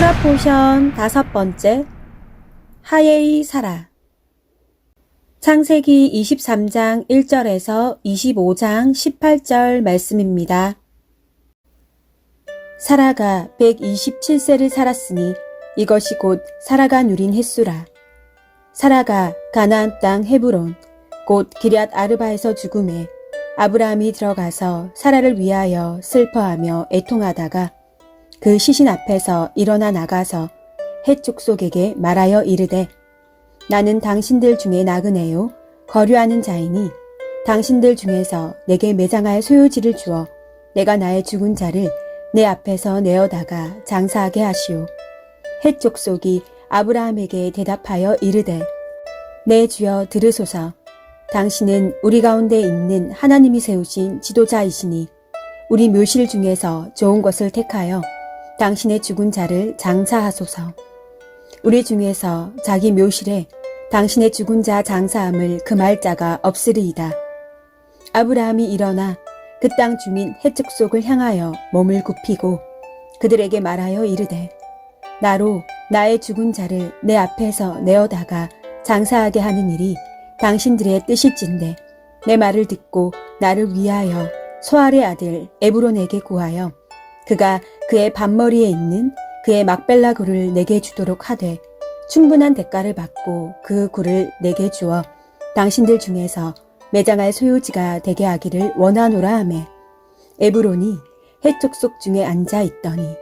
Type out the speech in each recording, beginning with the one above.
토라 포션 다섯 번째 하예이 사라 창세기 23장 1절에서 25장 18절 말씀입니다. 사라가 127세를 살았으니 이것이 곧 사라가 누린 횟수라. 사라가 가나안 땅 헤브론 곧 기럇 아르바에서 죽음에 아브라함이 들어가서 사라를 위하여 슬퍼하며 애통하다가 그 시신 앞에서 일어나 나가서 헷 족속에게 말하여 이르되 나는 당신들 중에 나그네요 거류하는 자이니 당신들 중에서 내게 매장할 소유지를 주어 내가 나의 죽은 자를 내 앞에서 내어다가 장사하게 하시오. 헷 족속이 아브라함에게 대답하여 이르되 내 주여 들으소서 당신은 우리 가운데 있는 하나님이 세우신 지도자이시니 우리 묘실 중에서 좋은 것을 택하여 당신의 죽은 자를 장사하소서. 우리 중에서 자기 묘실에 당신의 죽은 자 장사함을 금할 자가 없으리이다. 아브라함이 일어나 그 땅 주민 해축 속을 향하여 몸을 굽히고 그들에게 말하여 이르되 나로 나의 죽은 자를 내 앞에서 내어다가 장사하게 하는 일이 당신들의 뜻일진데 내 말을 듣고 나를 위하여 소알의 아들 에브론에게 구하여 그가 그의 반머리에 있는 그의 막벨라 굴을 내게 주도록 하되 충분한 대가를 받고 그 굴을 내게 주어 당신들 중에서 매장할 소유지가 되게 하기를 원하노라 하매. 에브론이 해쪽 속 중에 앉아 있더니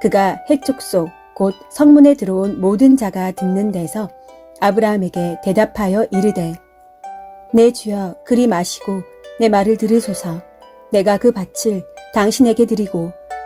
그가 해쪽 속곧 성문에 들어온 모든 자가 듣는 데서 아브라함에게 대답하여 이르되 내 주여 그리 마시고 내 말을 들으소서. 내가 그 밭을 당신에게 드리고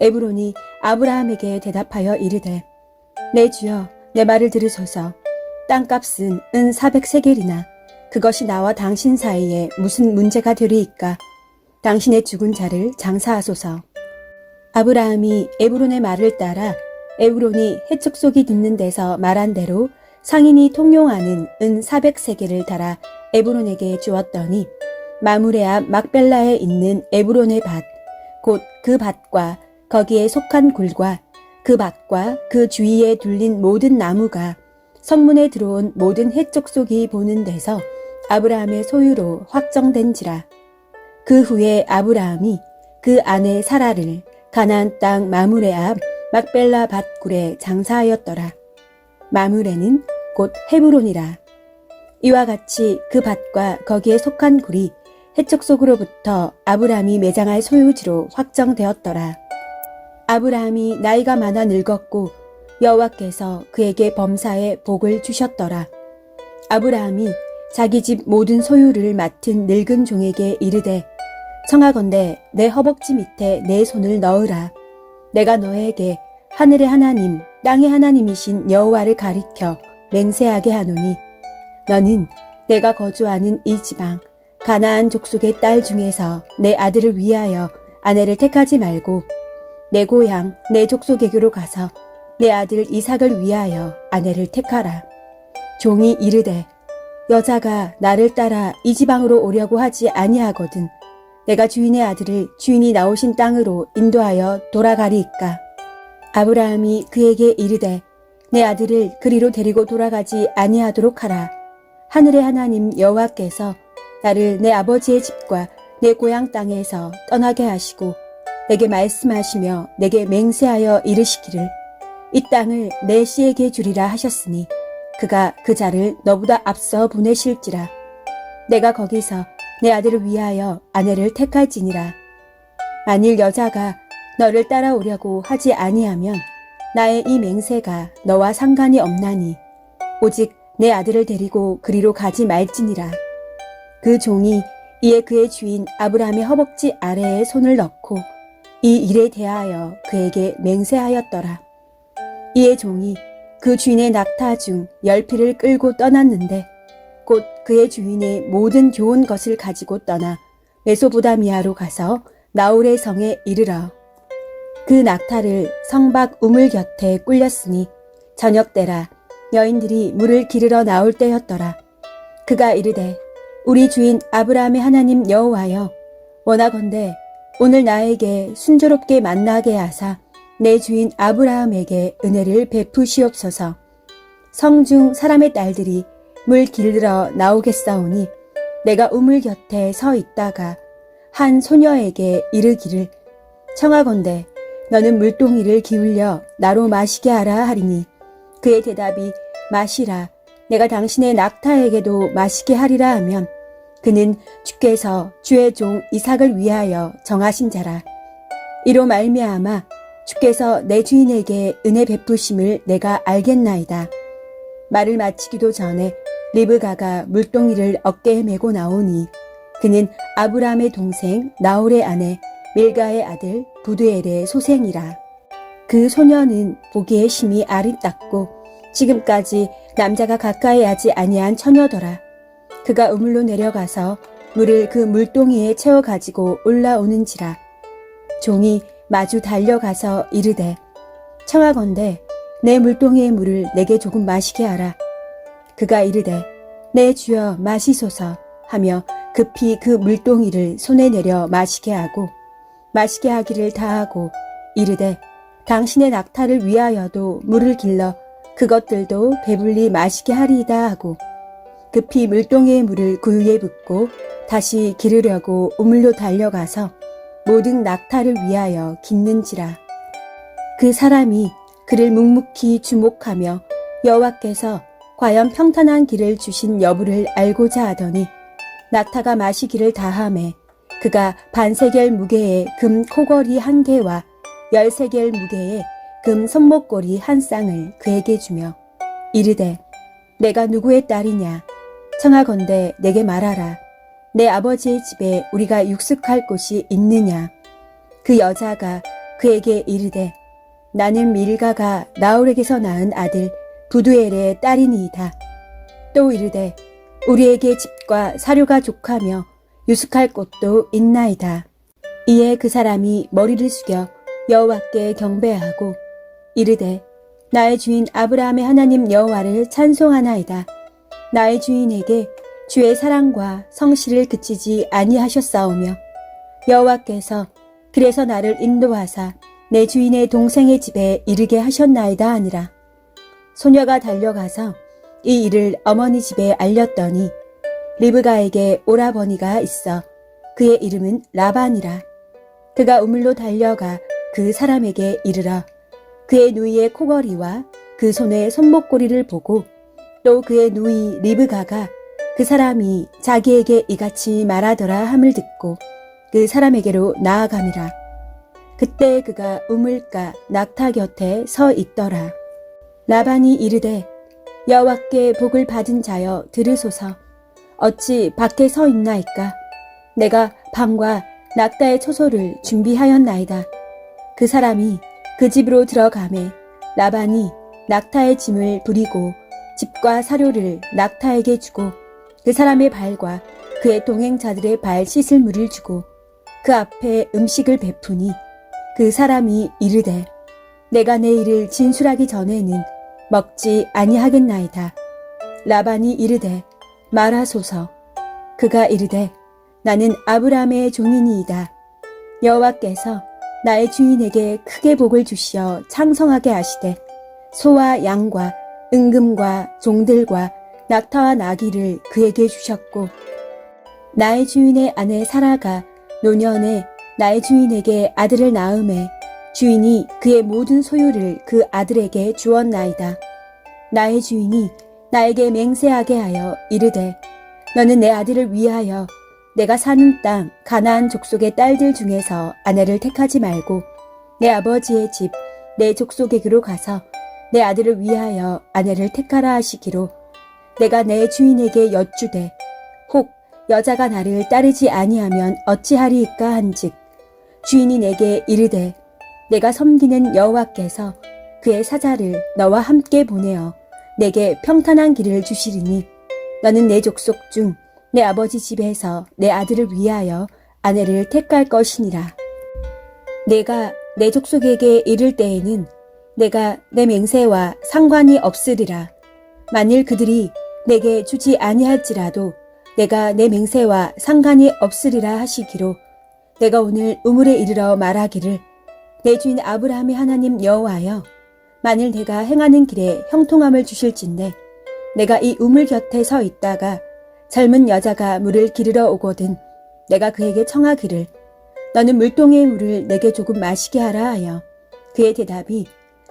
에브론이 아브라함에게 대답하여 이르되 내 주여 내 말을 들으소서. 땅값은 은 400세겔이나 그것이 나와 당신 사이에 무슨 문제가 되리이까? 당신의 죽은 자를 장사하소서. 아브라함이 에브론의 말을 따라 에브론이 해축 속이 듣는 데서 말한 대로 상인이 통용하는 은 400세겔을 달아 에브론에게 주었더니 마무레 앞 막벨라에 있는 에브론의 밭 곧 그 밭과 거기에 속한 굴과 그 밭과 그 주위에 둘린 모든 나무가 성문에 들어온 모든 해쪽 속이 보는 데서 아브라함의 소유로 확정된지라. 그 후에 아브라함이 그 아내 사라를 가나안 땅 마무레 앞 막벨라 밭굴에 장사하였더라. 마무레는 곧 헤브론이라. 이와 같이 그 밭과 거기에 속한 굴이 해쪽 속으로부터 아브라함이 매장할 소유지로 확정되었더라. 아브라함이 나이가 많아 늙었고 여호와께서 그에게 범사에 복을 주셨더라. 아브라함이 자기 집 모든 소유를 맡은 늙은 종에게 이르되 청하건대 내 허벅지 밑에 내 손을 넣으라. 내가 너에게 하늘의 하나님, 땅의 하나님이신 여호와를 가리켜 맹세하게 하노니 너는 내가 거주하는 이 지방 가나안 족속의 딸 중에서 내 아들을 위하여 아내를 택하지 말고 내 고향 내 족속에게로 가서 내 아들 이삭을 위하여 아내를 택하라. 종이 이르되 여자가 나를 따라 이 지방으로 오려고 하지 아니하거든. 내가 주인의 아들을 주인이 나오신 땅으로 인도하여 돌아가리이까. 아브라함이 그에게 이르되 내 아들을 그리로 데리고 돌아가지 아니하도록 하라. 하늘의 하나님 여호와께서 나를 내 아버지의 집과 내 고향 땅에서 떠나게 하시고 내게 말씀하시며 내게 맹세하여 이르시기를 이 땅을 내 씨에게 주리라 하셨으니 그가 그 자를 너보다 앞서 보내실지라. 내가 거기서 내 아들을 위하여 아내를 택할지니라. 만일 여자가 너를 따라오려고 하지 아니하면 나의 이 맹세가 너와 상관이 없나니 오직 내 아들을 데리고 그리로 가지 말지니라. 그 종이 이에 그의 주인 아브라함의 허벅지 아래에 손을 넣고 이 일에 대하여 그에게 맹세하였더라. 이에 종이 그 주인의 낙타 중 열 피를 끌고 떠났는데 곧 그의 주인의 모든 좋은 것을 가지고 떠나 메소보다미아로 가서 나홀의 성에 이르러 그 낙타를 성박 우물 곁에 꿀렸으니 저녁 때라 여인들이 물을 기르러 나올 때였더라 그가 이르되 우리 주인 아브라함의 하나님 여호와여 원하건대 오늘 나에게 순조롭게 만나게 하사 내 주인 아브라함에게 은혜를 베푸시옵소서. 성중 사람의 딸들이 물 길러 나오겠사오니 내가 우물 곁에 서 있다가 한 소녀에게 이르기를 청하건대 너는 물동이를 기울여 나로 마시게 하라 하리니 그의 대답이 마시라 내가 당신의 낙타에게도 마시게 하리라 하면 그는 주께서 주의 종 이삭을 위하여 정하신 자라 이로 말미암아 주께서 내 주인에게 은혜 베푸심을 내가 알겠나이다. 말을 마치기도 전에 리브가가 물동이를 어깨에 메고 나오니 그는 아브라함의 동생 나홀의 아내 밀가의 아들 부두엘의 소생이라. 그 소녀는 보기에 심히 아리따고 지금까지 남자가 가까이 하지 아니한 처녀더라. 그가 우물로 내려가서 물을 그 물동이에 채워 가지고 올라오는지라. 종이 마주 달려가서 이르되 청하건대 내 물동이의 물을 내게 조금 마시게 하라. 그가 이르되 내 주여 마시소서 하며 급히 그 물동이를 손에 내려 마시게 하고 마시게 하기를 다하고 이르되 당신의 낙타를 위하여도 물을 길러 그것들도 배불리 마시게 하리이다 하고 급히 물동이의 물을 그 위에 붓고 다시 기르려고 우물로 달려가서 모든 낙타를 위하여 깃는지라. 그 사람이 그를 묵묵히 주목하며 여호와께서 과연 평탄한 길을 주신 여부를 알고자 하더니 낙타가 마시기를 다함에 그가 반세겔 무게의 금 코걸이 한 개와 열세겔 무게의 금 손목걸이 한 쌍을 그에게 주며 이르되 내가 누구의 딸이냐 청하건대 내게 말하라 내 아버지의 집에 우리가 육숙할 곳이 있느냐? 그 여자가 그에게 이르되 나는 밀가가 나홀에게서 낳은 아들 부두엘의 딸이니이다. 또 이르되 우리에게 집과 사료가 족하며 유숙할 곳도 있나이다. 이에 그 사람이 머리를 숙여 여호와께 경배하고 이르되 나의 주인 아브라함의 하나님 여호와를 찬송하나이다. 나의 주인에게 주의 사랑과 성실을 그치지 아니하셨사오며 여호와께서 그래서 나를 인도하사 내 주인의 동생의 집에 이르게 하셨나이다 하니라. 소녀가 달려가서 이 일을 어머니 집에 알렸더니 리브가에게 오라버니가 있어 그의 이름은 라반이라. 그가 우물로 달려가 그 사람에게 이르러 그의 누이의 코걸이와 그 손의 손목고리를 보고 또 그의 누이 리브가가 그 사람이 자기에게 이같이 말하더라 함을 듣고 그 사람에게로 나아감이라. 그때 그가 우물가 낙타 곁에 서 있더라. 라반이 이르되 여호와께 복을 받은 자여 들으소서 어찌 밖에 서 있나이까 내가 방과 낙타의 초소를 준비하였나이다. 그 사람이 그 집으로 들어가매 라반이 낙타의 짐을 부리고 집과 사료를 낙타에게 주고 그 사람의 발과 그의 동행자들의 발 씻을 물을 주고 그 앞에 음식을 베푸니 그 사람이 이르되 내가 내 일을 진술하기 전에는 먹지 아니하겠나이다. 라반이 이르되 말하소서. 그가 이르되 나는 아브라함의 종이니이다. 여호와께서 나의 주인에게 크게 복을 주시어 창성하게 하시되 소와 양과 은금과 종들과 낙타와 나귀를 그에게 주셨고 나의 주인의 아내 사라가 노년에 나의 주인에게 아들을 낳음에 주인이 그의 모든 소유를 그 아들에게 주었나이다. 나의 주인이 나에게 맹세하게 하여 이르되 너는 내 아들을 위하여 내가 사는 땅 가나안 족속의 딸들 중에서 아내를 택하지 말고 내 아버지의 집 내 족속에게로 가서 내 아들을 위하여 아내를 택하라 하시기로 내가 내 주인에게 여쭈되 혹 여자가 나를 따르지 아니하면 어찌하리이까 한즉 주인이 내게 이르되 내가 섬기는 여호와께서 그의 사자를 너와 함께 보내어 내게 평탄한 길을 주시리니 너는 내 족속 중 내 아버지 집에서 내 아들을 위하여 아내를 택할 것이니라. 내가 내 족속에게 이를 때에는 내가 내 맹세와 상관이 없으리라. 만일 그들이 내게 주지 아니할지라도 내가 내 맹세와 상관이 없으리라 하시기로 내가 오늘 우물에 이르러 말하기를 내 주인 아브라함의 하나님 여호와여 만일 내가 행하는 길에 형통함을 주실진데 내가 이 우물 곁에 서 있다가 젊은 여자가 물을 기르러 오거든 내가 그에게 청하기를 너는 물동의 물을 내게 조금 마시게 하라 하여 그의 대답이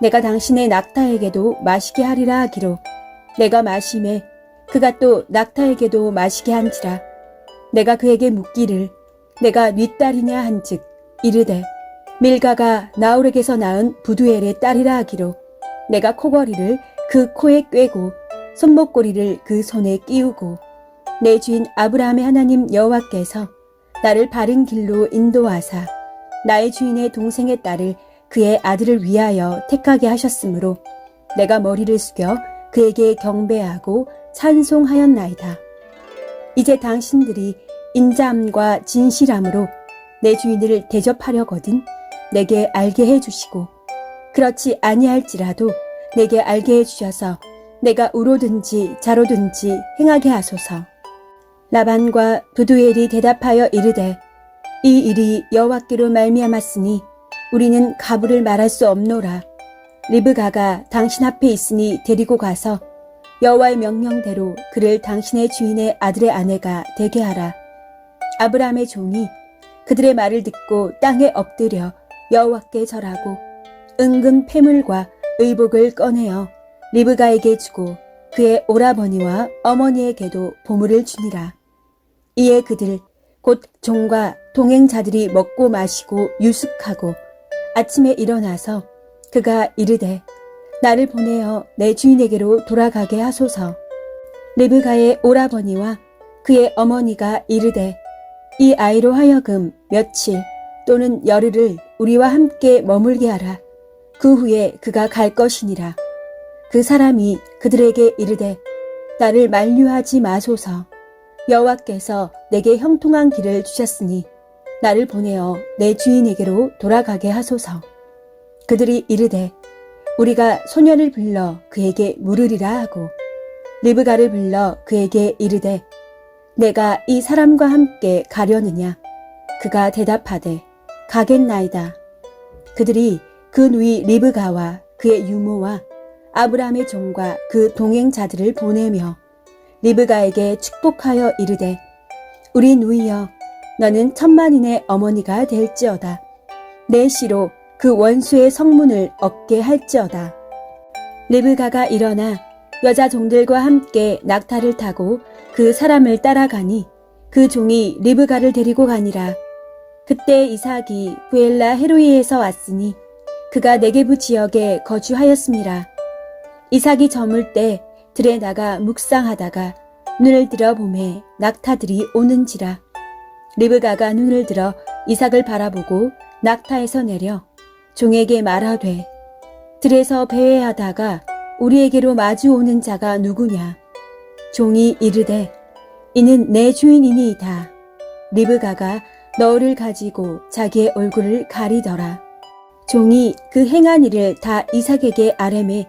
내가 당신의 낙타에게도 마시게 하리라 하기로. 내가 마심에 그가 또 낙타에게도 마시게 한지라. 내가 그에게 묻기를 내가 네 딸이냐 한즉 이르되 밀가가 나홀에게서 낳은 부두엘의 딸이라 하기로. 내가 코걸이를 그 코에 꿰고 손목고리를 그 손에 끼우고 내 주인 아브라함의 하나님 여호와께서 나를 바른 길로 인도하사 나의 주인의 동생의 딸을 그의 아들을 위하여 택하게 하셨으므로 내가 머리를 숙여 그에게 경배하고 찬송하였나이다. 이제 당신들이 인자함과 진실함으로 내 주인을 대접하려거든 내게 알게 해 주시고 그렇지 아니할지라도 내게 알게 해 주셔서 내가 우로든지 자로든지 행하게 하소서. 라반과 부두엘이 대답하여 이르되 이 일이 여호와께로 말미암았으니 우리는 가부를 말할 수 없노라. 리브가가 당신 앞에 있으니 데리고 가서 여호와의 명령대로 그를 당신의 주인의 아들의 아내가 되게 하라. 아브라함의 종이 그들의 말을 듣고 땅에 엎드려 여호와께 절하고 은근 폐물과 의복을 꺼내어 리브가에게 주고 그의 오라버니와 어머니에게도 보물을 주니라. 이에 그들 곧 종과 동행자들이 먹고 마시고 유숙하고 아침에 일어나서 그가 이르되 나를 보내어 내 주인에게로 돌아가게 하소서. 리브가의 오라버니와 그의 어머니가 이르되 이 아이로 하여금 며칠 또는 열흘을 우리와 함께 머물게 하라. 그 후에 그가 갈 것이니라. 그 사람이 그들에게 이르되 나를 만류하지 마소서. 여호와께서 내게 형통한 길을 주셨으니 나를 보내어 내 주인에게로 돌아가게 하소서. 그들이 이르되 우리가 소년을 불러 그에게 물으리라 하고 리브가를 불러 그에게 이르되 내가 이 사람과 함께 가려느냐 그가 대답하되 가겠나이다 그들이 그 누이 리브가와 그의 유모와 아브라함의 종과 그 동행자들을 보내며 리브가에게 축복하여 이르되 우리 누이여 너는 천만인의 어머니가 될지어다 내 시로 그 원수의 성문을 얻게 할지어다. 리브가가 일어나 여자 종들과 함께 낙타를 타고 그 사람을 따라가니 그 종이 리브가를 데리고 가니라. 그때 이삭이 부엘라 헤로이에서 왔으니 그가 네게부 지역에 거주하였습니다. 이삭이 저물 때 들에 나가 묵상하다가 눈을 들어 봄에 낙타들이 오는지라. 리브가가 눈을 들어 이삭을 바라보고 낙타에서 내려 종에게 말하되 들에서 배회하다가 우리에게로 마주 오는 자가 누구냐? 종이 이르되 이는 내 주인이니이다. 리브가가 너를 가지고 자기의 얼굴을 가리더라. 종이 그 행한 일을 다 이삭에게 아뢰매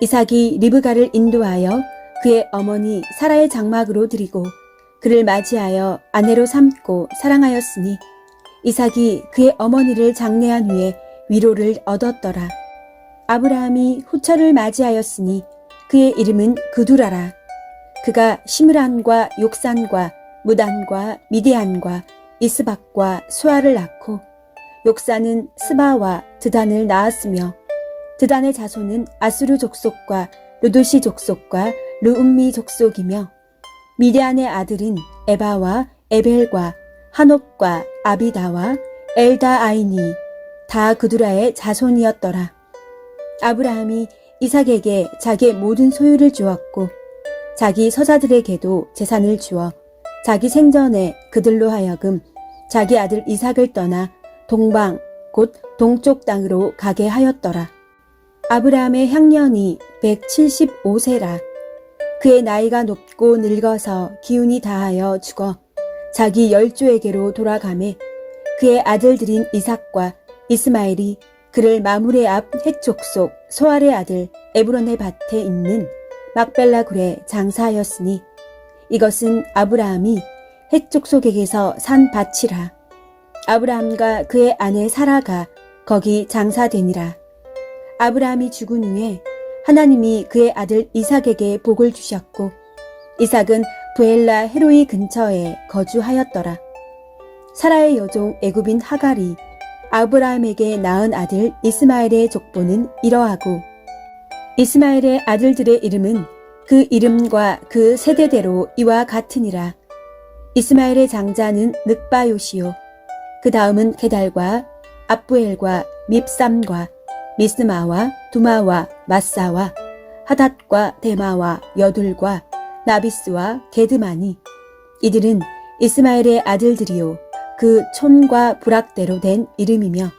이삭이 리브가를 인도하여 그의 어머니 사라의 장막으로 드리고 그를 맞이하여 아내로 삼고 사랑하였으니 이삭이 그의 어머니를 장례한 후에 위로를 얻었더라. 아브라함이 후처를 맞이하였으니 그의 이름은 그두라라. 그가 시므란과 욕산과 무단과 미디안과 이스박과 수아를 낳고 욕산은 스바와 드단을 낳았으며 드단의 자손은 아수르 족속과 루두시 족속과 르움미 족속이며 미디안의 아들은 에바와 에벨과 한옥과 아비다와 엘다아이니 다 그두라의 자손이었더라. 아브라함이 이삭에게 자기의 모든 소유를 주었고 자기 서자들에게도 재산을 주어 자기 생전에 그들로 하여금 자기 아들 이삭을 떠나 동방 곧 동쪽 땅으로 가게 하였더라. 아브라함의 향년이 175세라. 그의 나이가 높고 늙어서 기운이 다하여 죽어 자기 열조에게로 돌아가매 그의 아들들인 이삭과 이스마엘이 그를 마물의 앞 해족속 소알의 아들 에브론의 밭에 있는 막벨라 굴에 장사하였으니 이것은 아브라함이 해족속에게서 산 밭이라. 아브라함과 그의 아내 사라가 거기 장사되니라. 아브라함이 죽은 후에 하나님이 그의 아들 이삭에게 복을 주셨고 이삭은 부엘라 헤로이 근처에 거주하였더라. 사라의 여종 애굽인 하갈이 아브라함에게 낳은 아들 이스마엘의 족보는 이러하고 이스마엘의 아들들의 이름은 그 이름과 그 세대대로 이와 같으니라. 이스마엘의 장자는 늑바요시요. 그 다음은 게달과 압부엘과 밉삼과 미스마와 두마와 마사와 하닷과 데마와 여둘과 나비스와 게드마니 이들은 이스마엘의 아들들이요 그 촌과 부락대로 된 이름이며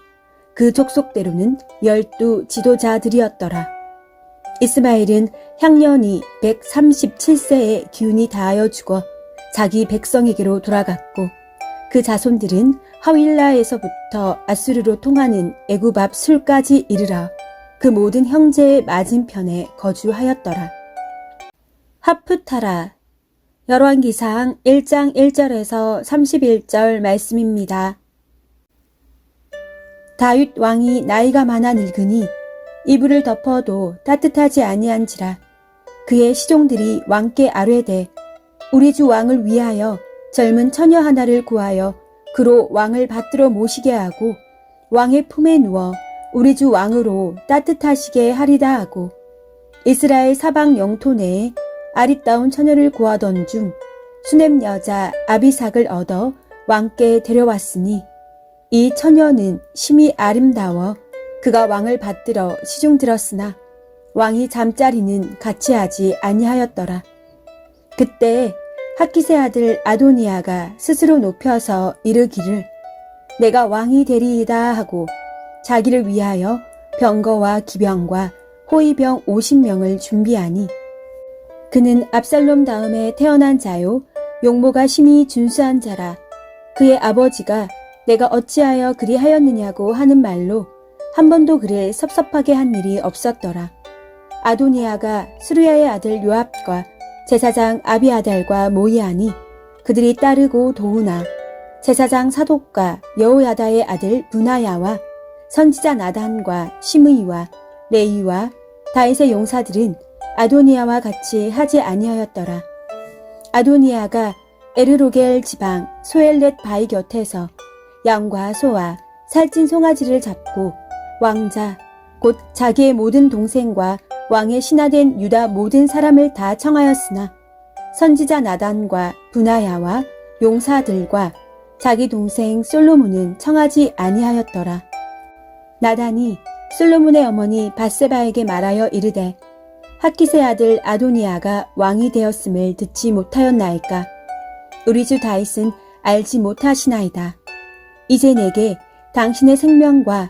그 족속대로는 열두 지도자들이었더라. 이스마엘은 향년이 137세에 기운이 다하여 죽어 자기 백성에게로 돌아갔고 그 자손들은 하윌라에서부터 아수르로 통하는 앞 술까지 이르러 그 모든 형제의 맞은편에 거주하였더라. 하프타라 열왕기상 1장 1절에서 31절 말씀입니다. 다윗 왕이 나이가 많아 늙으니 이불을 덮어도 따뜻하지 아니한지라 그의 시종들이 왕께 아뢰되 우리 주 왕을 위하여 젊은 처녀 하나를 구하여 그로 왕을 받들어 모시게 하고 왕의 품에 누워 우리 주 왕으로 따뜻하시게 하리다 하고 이스라엘 사방 영토 내에 아리따운 처녀를 구하던 중 수넴 여자 아비삭을 얻어 왕께 데려왔으니 이 처녀는 심히 아름다워 그가 왕을 받들어 시중 들었으나 왕이 잠자리는 같이 하지 아니하였더라. 그때 하키세 아들 아도니아가 스스로 높여서 이르기를 내가 왕이 되리이다 하고 자기를 위하여 병거와 기병과 호위병 50명을 준비하니 그는 압살롬 다음에 태어난 자요 용모가 심히 준수한 자라 그의 아버지가 내가 어찌하여 그리 하였느냐고 하는 말로 한 번도 그를 섭섭하게 한 일이 없었더라. 아도니아가 수르야의 아들 요압과 제사장 아비아달과 모이하니 그들이 따르고 도우나 제사장 사독과 여호야다의 아들 분하야와 선지자 나단과 시므이와 레이와 다윗의 용사들은 아도니아와 같이 하지 아니하였더라. 아도니아가 에르로겔 지방 소엘렛 바위 곁에서 양과 소와 살찐 송아지를 잡고 왕자 곧 자기의 모든 동생과 왕의 신하된 유다 모든 사람을 다 청하였으나 선지자 나단과 분하야와 용사들과 자기 동생 솔로몬은 청하지 아니하였더라. 나단이 솔로몬의 어머니 바세바에게 말하여 이르되 하키세 아들 아도니아가 왕이 되었음을 듣지 못하였나이까 우리 주 다윗은 알지 못하시나이다. 이제 내게 당신의 생명과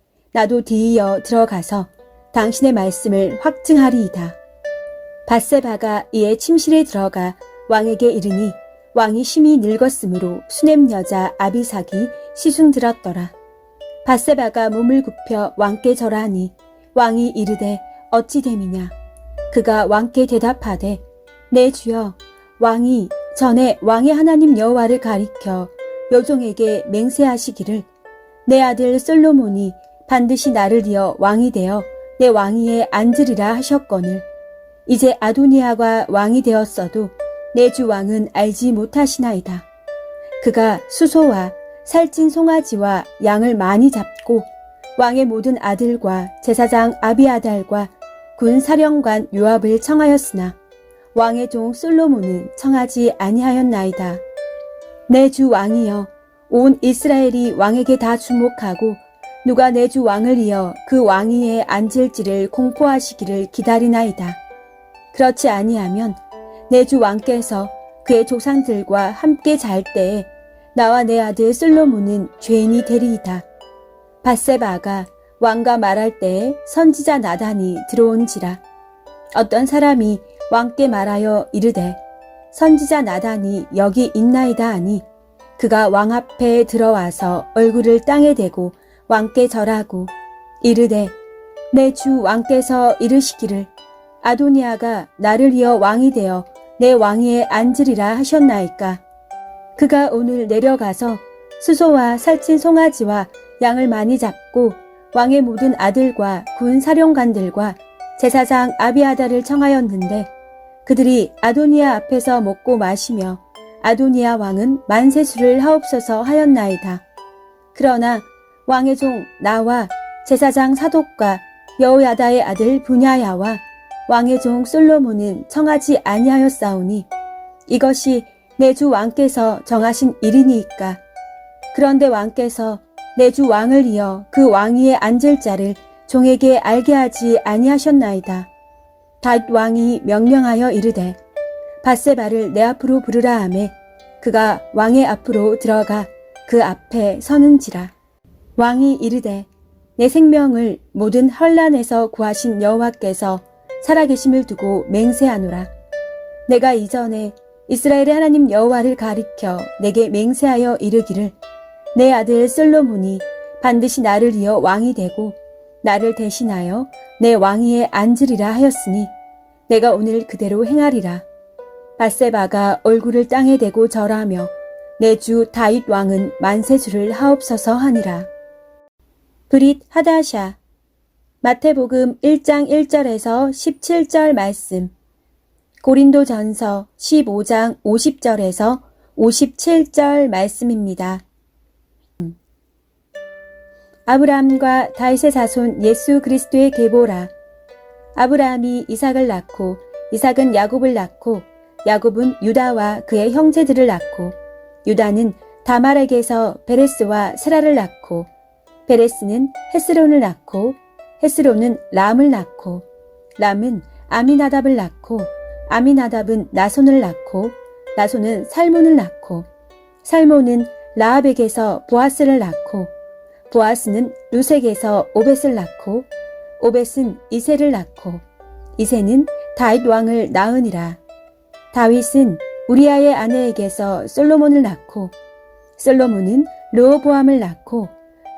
나도 뒤이어 들어가서 당신의 말씀을 확증하리이다. 바세바가 이에 침실에 들어가 왕에게 이르니 왕이 심히 늙었으므로 수넴 여자 아비삭이 시중 들었더라. 바세바가 몸을 굽혀 왕께 절하니 왕이 이르되 어찌 됨이냐? 그가 왕께 대답하되 내 주여 왕이 전에 왕의 하나님 여호와를 가리켜 요종에게 맹세하시기를 내 아들 솔로몬이 반드시 나를 이어 왕이 되어 내 왕위에 앉으리라 하셨거늘 이제 아도니아가 왕이 되었어도 내 주 왕은 알지 못하시나이다. 그가 수소와 살찐 송아지와 양을 많이 잡고 왕의 모든 아들과 제사장 아비아달과 군 사령관 요압을 청하였으나 왕의 종 솔로몬은 청하지 아니하였나이다. 내 주 왕이여 온 이스라엘이 왕에게 다 주목하고 누가 내 주 왕을 이어 그 왕위에 앉을지를 공포하시기를 기다리나이다. 그렇지 아니하면 내 주 왕께서 그의 조상들과 함께 잘 때에 나와 내 아들 솔로몬은 죄인이 되리이다. 바세바가 왕과 말할 때에 선지자 나단이 들어온지라 어떤 사람이 왕께 말하여 이르되 선지자 나단이 여기 있나이다 하니 그가 왕 앞에 들어와서 얼굴을 땅에 대고 왕께 절하고 이르되 내 주 왕께서 이르시기를 아도니아가 나를 이어 왕이 되어 내 왕위에 앉으리라 하셨나이까 그가 오늘 내려가서 수소와 살찐 송아지와 양을 많이 잡고 왕의 모든 아들과 군 사령관들과 제사장 아비아다를 청하였는데 그들이 아도니아 앞에서 먹고 마시며 아도니아 왕은 만세수를 하옵소서 하였나이다. 그러나 왕의 종 나와 제사장 사독과 여호야다의 아들 분야야와 왕의 종 솔로몬은 청하지 아니하였사오니 이것이 내 주 왕께서 정하신 일이니이까 그런데 왕께서 내 주 왕을 이어 그 왕위에 앉을 자를 종에게 알게 하지 아니하셨나이다. 다윗 왕이 명령하여 이르되 바세바를 내 앞으로 부르라 하매 그가 왕의 앞으로 들어가 그 앞에 서는지라 왕이 이르되 내 생명을 모든 환란에서 구하신 여호와께서 살아계심을 두고 맹세하노라 내가 이전에 이스라엘의 하나님 여호와를 가리켜 내게 맹세하여 이르기를 내 아들 솔로몬이 반드시 나를 이어 왕이 되고 나를 대신하여 내 왕위에 앉으리라 하였으니 내가 오늘 그대로 행하리라. 바세바가 얼굴을 땅에 대고 절하며 내 주 다윗 왕은 만세주를 하옵소서 하니라. 브릿 하다샤 마태복음 1장 1절에서 17절 말씀 고린도 전서 15장 50절에서 57절 말씀입니다. 아브라함과 다윗의 자손 예수 그리스도의 계보라. 아브라함이 이삭을 낳고 이삭은 야곱을 낳고 야곱은 유다와 그의 형제들을 낳고 유다는 다말에게서 베레스와 세라를 낳고 베레스는 헤스론을 낳고 헤스론은 람을 낳고 람은 아미나답을 낳고 아미나답은 나손을 낳고 나손은 살몬을 낳고 살몬은 라합에게서 보아스를 낳고 보아스는 루색에서 오벳을 낳고 오벳은 이세를 낳고 이세는 다윗 왕을 낳으니라. 다윗은 우리아의 아내에게서 솔로몬을 낳고 솔로몬은 르호보암을 낳고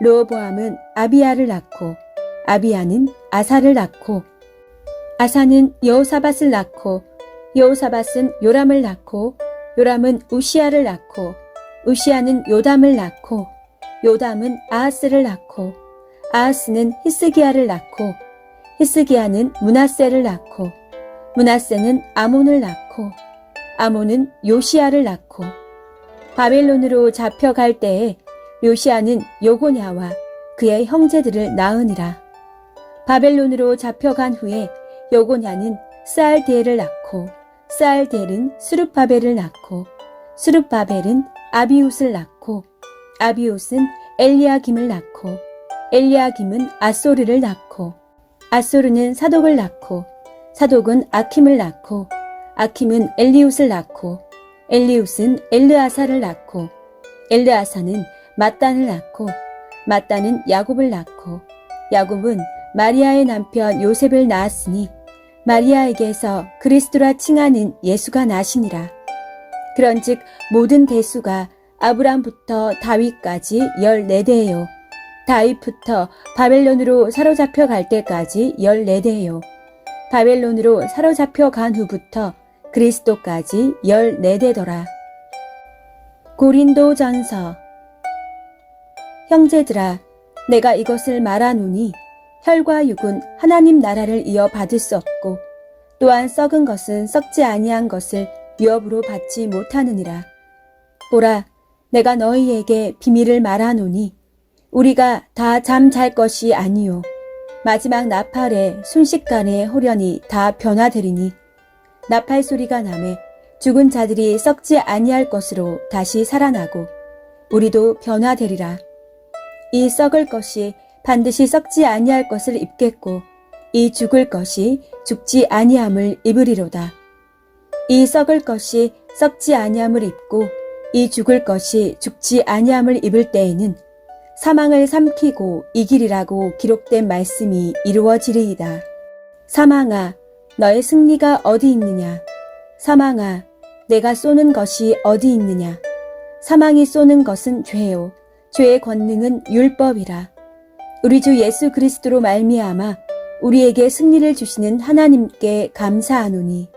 르호보암은 아비야를 낳고 아비야는 아사를 낳고 아사는 여호사밧을 낳고 여호사밧은 요람을 낳고 요람은 우시아를 낳고 우시아는 요담을 낳고 요담은 아하스를 낳고 아하스는 히스기야를 낳고 히스기야는 문하세를 낳고 문하세는 아몬을 낳고 아몬은 요시야를 낳고. 바벨론으로 잡혀갈 때에 요시야는 요고냐와 그의 형제들을 낳으니라. 바벨론으로 잡혀간 후에 요고냐는 스알디엘을 낳고 스알디엘은 수르바벨을 낳고 수르바벨은 아비웃을 낳고 아비웃은 엘리야김을 낳고 엘리야김은 아소르를 낳고 아소르는 사독을 낳고 사독은 아킴을 낳고 아킴은 엘리웃을 낳고 엘리웃은 엘르아사를 낳고 엘르아사는 마단을 낳고 마단은 야곱을 낳고 야곱은 마리아의 남편 요셉을 낳았으니 마리아에게서 그리스도라 칭하는 예수가 나시니라. 그런즉 모든 대수가 아브람부터 다윗까지 14대요. 다윗부터 바벨론으로 사로잡혀 갈 때까지 14대요. 바벨론으로 사로잡혀 간 후부터 그리스도까지 14대더라. 고린도 전서 형제들아 내가 이것을 말하노니 혈과 육은 하나님 나라를 이어 받을 수 없고 또한 썩은 것은 썩지 아니한 것을 유업으로 받지 못하느니라. 보라 내가 너희에게 비밀을 말하노니 우리가 다 잠 잘 것이 아니요 마지막 나팔에 순식간에 호련히 다 변화되리니 나팔 소리가 남에 죽은 자들이 썩지 아니할 것으로 다시 살아나고 우리도 변화되리라. 이 썩을 것이 반드시 썩지 아니할 것을 입겠고 이 죽을 것이 죽지 아니함을 입으리로다. 이 썩을 것이 썩지 아니함을 입고 이 죽을 것이 죽지 아니함을 입을 때에는 사망을 삼키고 이기리라고 기록된 말씀이 이루어지리이다. 사망아, 너의 승리가 어디 있느냐? 사망아, 내가 쏘는 것이 어디 있느냐? 사망이 쏘는 것은 죄요. 죄의 권능은 율법이라. 우리 주 예수 그리스도로 말미암아 우리에게 승리를 주시는 하나님께 감사하노니.